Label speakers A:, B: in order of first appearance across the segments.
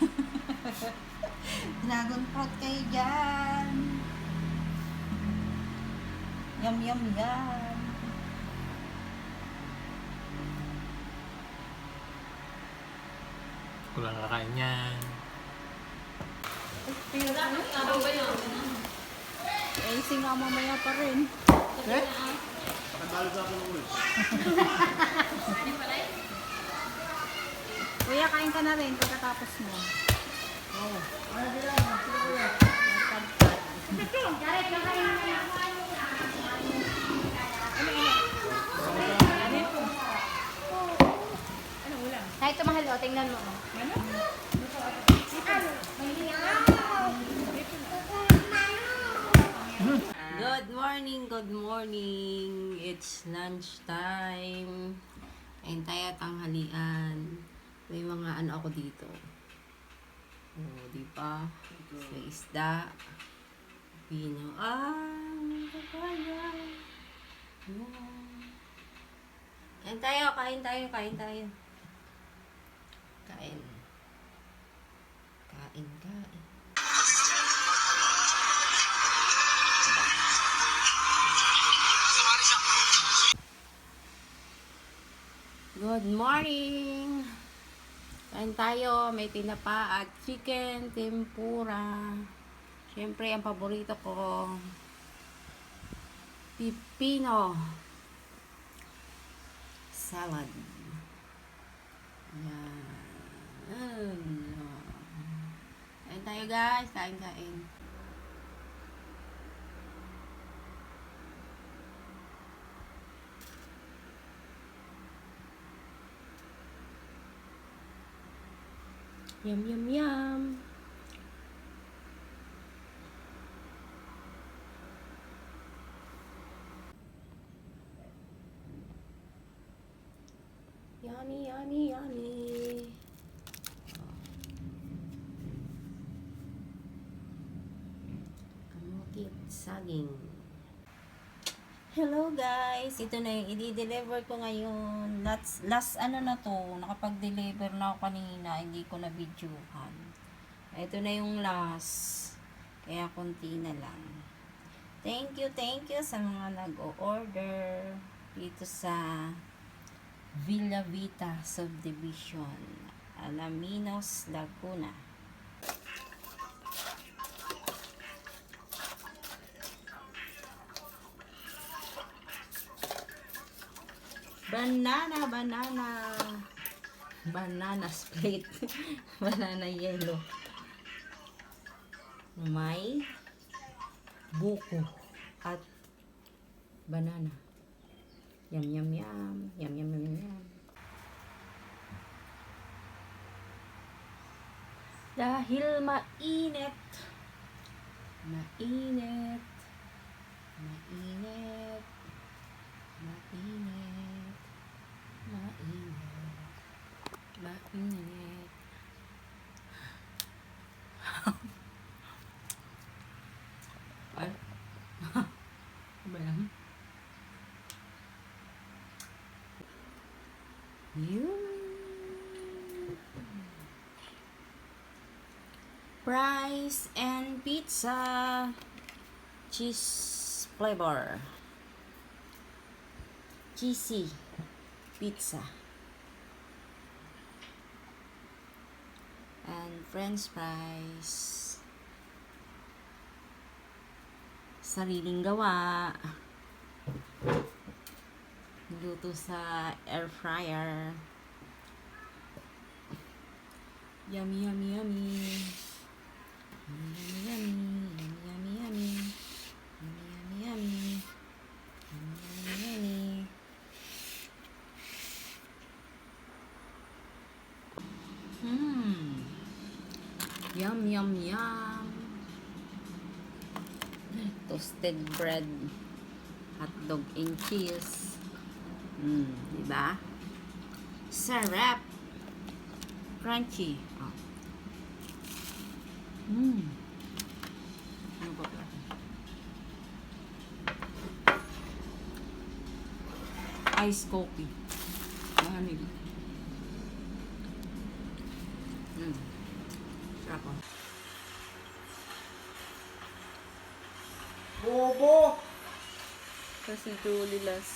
A: Dragon fruit kayo dyan. Yum, yum, yum.
B: Kulang kakain yan.
A: Eh, si nga mamaya pa rin.
B: Eh?
A: Kuya, kain ka na rin pagkatapos mo. Oo.
C: Kahit tumahal o, tingnan mo. oh.
A: Good morning, good morning. It's lunch time. Ayun tayo tanghalian. May mga ano ako dito. Oh, di ba? May isda. Pino. Ah, papaya. Kain tayo, kain tayo, kain tayo. Kain. Kain, kain. Good morning! Kain tayo, may tinapa at chicken tempura. Siyempre, ang paborito ko, pipino salad. Yan. Kain tayo guys, kain kain. Yum, yum, yum. Yummy, yummy, yummy. Kamutit saging. Hello guys! Ito na yung i-deliver ko ngayon. Last, last ano na to, nakapag-deliver na ako kanina, hindi ko na videohan. Ito na yung last. Kaya konti na lang. Thank you, thank you sa mga nag-o-order dito sa Villa Vita Subdivision, Alaminos, Laguna. Banana, banana. Banana split. banana yellow. May buko at banana. Yum, yum, yum. Yum, yum, yum, yum. Dahil. Mainit. Mainit. Mainit. Mainit. Mainit. Ay. Ano ba yan? Yun. Fries and pizza. Cheese flavor. Cheesy pizza. And french fries. Sariling gawa. Luto sa air fryer. Yummy, yummy, yummy. Yummy, yummy, yummy, yummy. Yummy, yummy, yummy. Yummy, yummy, yummy. Mmm. Yum, yum, yum. Toasted bread. Hotdog and cheese. Mmm, di ba? Sarap. Crunchy. Oh. Mmm. Ano ba ba? Ice coffee. Ano nila? Mmm. Ako.
B: Bobo!
A: Kasi tulilas.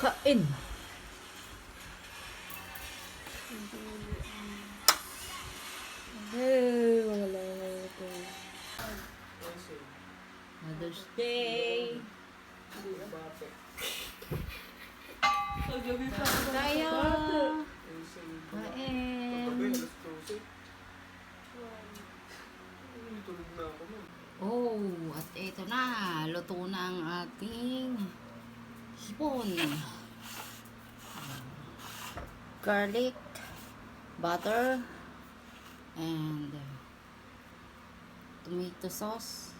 A: Kain. Hey, Luto na ang ating hipon. Garlic, butter, and tomato sauce,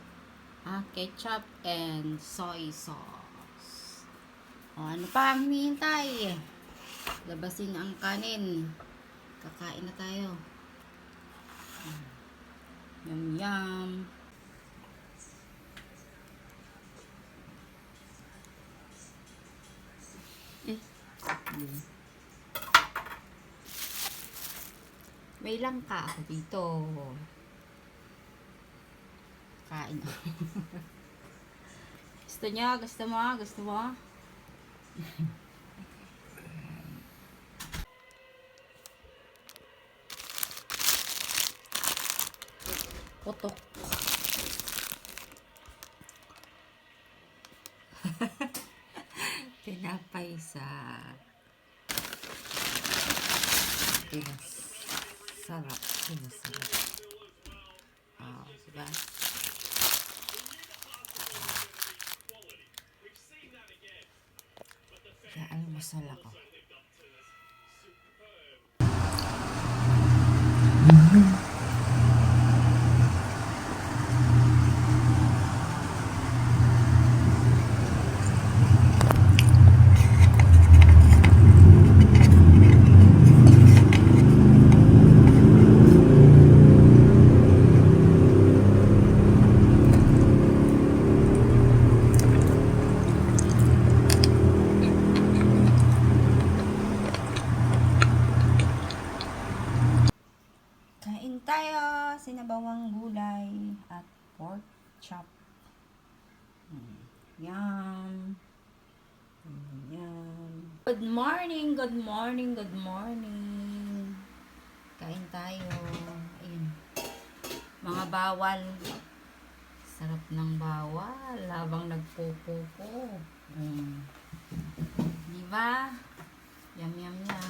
A: ah, ketchup, and soy sauce. O, ano pa ang hinihintay? Labasin ang kanin. Kakain na tayo. Yum, yum. Yun. May langka ako dito. Kain ako. gusto niya? Gusto mo? Gusto mo? Putok. Sa Pinas. Sarap. Pinas sarap. Oh, diba? Kaya almusal ako. Kain tayo! Sinabawang gulay at pork chop. Mm, Yum! Mm, Yum! Good morning! Good morning! Good morning! Kain tayo. Ayun. Mga bawal. Sarap ng bawal. Habang nagpupupo. Mm. Di ba? Yum, yum, yum.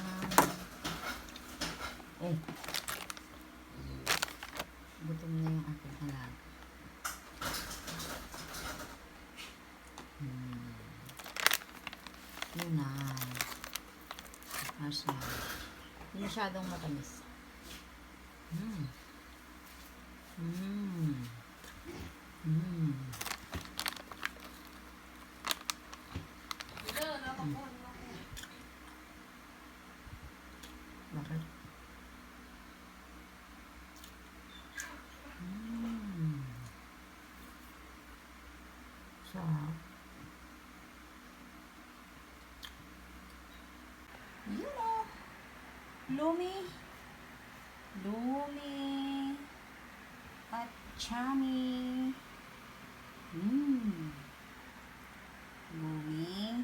A: Oh. Gutom na yung aking anak. Hmm. Yun na. Ayos na. Hindi masyadong matamis. Hmm. Hmm. Hmm. Bakit? Mm. Sarap. Yun o. Lumi. Lumi. At chami. Mmm. Lumi.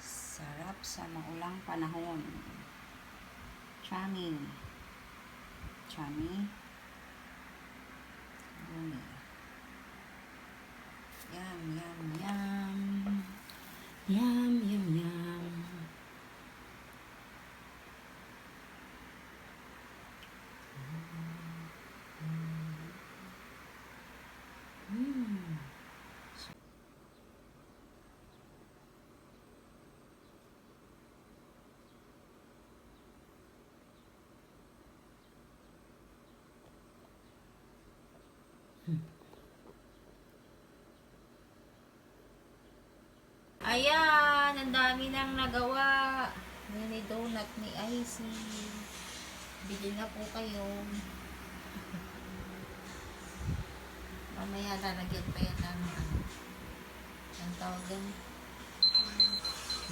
A: Sarap sa maulang panahon. Chami. Chami. Lumi. Yum. Yum, yum, yum. Mm. Ayan, ang dami nang nagawa. Mini donut ni Icy. Bili na po kayo. Mamaya lalagyan pa yan ng ano. Ang tawag din?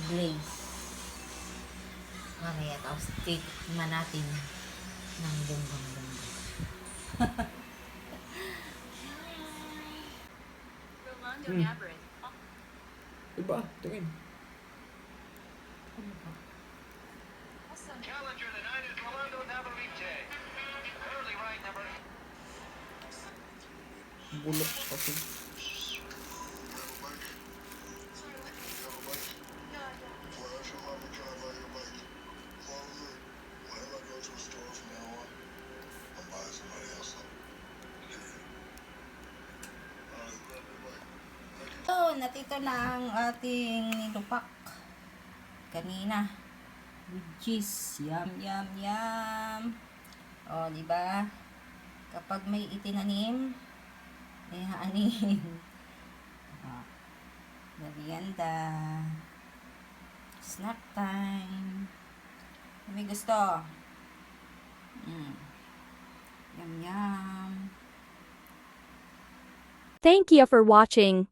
A: Glaze. Mamaya, tapos titikman natin ng bunggong-bunggong.
B: Iba, tingin.
D: Challenger tonight is Rolando Navarrete. Early right number
B: Bulok kasi.
A: So, natito na ang ating nilupak. Kanina. With cheese. Yum, yum, yum. O, di ba? Kapag may itinanim, may haanin. O, merienda. Snack time. May gusto. Mm. Yum, yum.
E: Thank you for watching.